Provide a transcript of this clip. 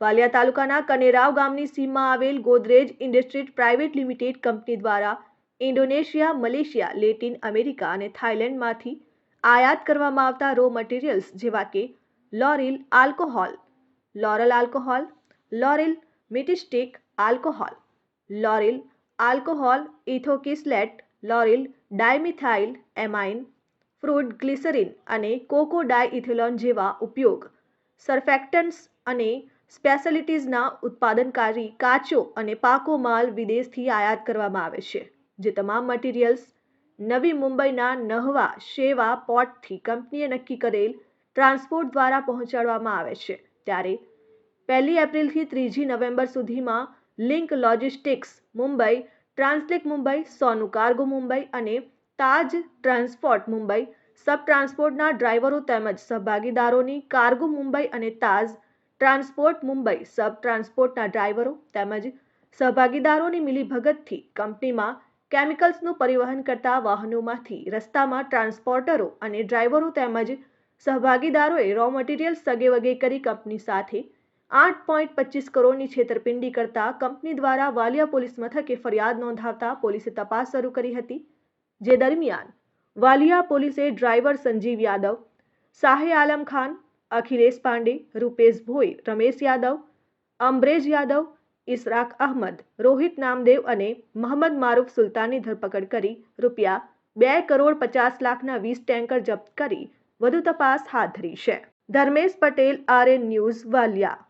વાલિયા તાલુકાના કનેરાવ ગામની સીમમાં આવેલ Godrej industries private limited company દ્વારા ઇન્ડોનેશિયા, મલેશિયા, લેટિન અમેરિકા અને થાઇલેન્ડમાંથી આયાત કરવામાં આવતા રો મટીરિયલ્સ જેવા કે lauryl alcohol, lauryl alcohol, lauryl myristyl alcohol, lauryl alcohol ethoxylate, lauryl dimethyl amine, fruit glycerine અને કોકો ડાયઇથેલોન જેવા ઉપયોગ, સરફેક્ટન્ટ્સ અને સ્પેશિયલિટીઝના ઉત્પાદનકારી કાચો અને પાકો માલ વિદેશથી આયાત કરવામાં આવે છે, જે તમામ મટીરિયલ્સ નવી મુંબઈના નહવા શેવા પોર્ટથી કંપનીએ નક્કી કરેલ ટ્રાન્સપોર્ટ દ્વારા પહોંચાડવામાં આવે છે. ત્યારે પહેલી એપ્રિલથી ત્રીજી નવેમ્બર સુધીમાં link logistics Mumbai, Translink Mumbai, Sonu cargo Mumbai અને તાજ ટ્રાન્સપોર્ટ મુંબઈ સબ ટ્રાન્સપોર્ટના ડ્રાઈવરો તેમજ સહભાગીદારોની કાર્ગો મુંબઈ અને તાજ ટ્રાન્સપોર્ટ મુંબઈ, સબ ટ્રાન્સપોર્ટના ડ્રાઈવરો તેમજ સહભાગીદારોની મિલીભગતથી કંપનીમાં કેમિકલ્સનું પરિવહન કરતા વાહનોમાંથી રસ્તામાં ટ્રાન્સપોર્ટરો અને ડ્રાઈવરો તેમજ સહભાગીદારોએ રો મટીરિયલ સગેવગે કરી કંપની સાથે આઠ પોઈન્ટ પચીસ કરોડની છેતરપિંડી કરતા કંપની દ્વારા વાલિયા પોલીસ મથકે ફરિયાદ નોંધાવતા પોલીસે તપાસ શરૂ કરી હતી, જે દરમિયાન વાલિયા પોલીસે ડ્રાઈવર સંજીવ યાદવ, શાહે આલમ ખાન અખિલેશ પાંડે, રૂપેશ ભોઈ, રમેશ યાદવ, અમરેજ યાદવ ઇશરાક અહમદ, રોહિત નામદેવ અને મોહમ્મદ મારૂફ સુલતાનની ધરપકડ કરી રૂપિયા બે કરોડ પચાસ લાખના વીસ ટેન્કર જપ્ત કરી. વધુ તપાસ હાથ ધરી છે. Dharmesh Patel, RN news Valia.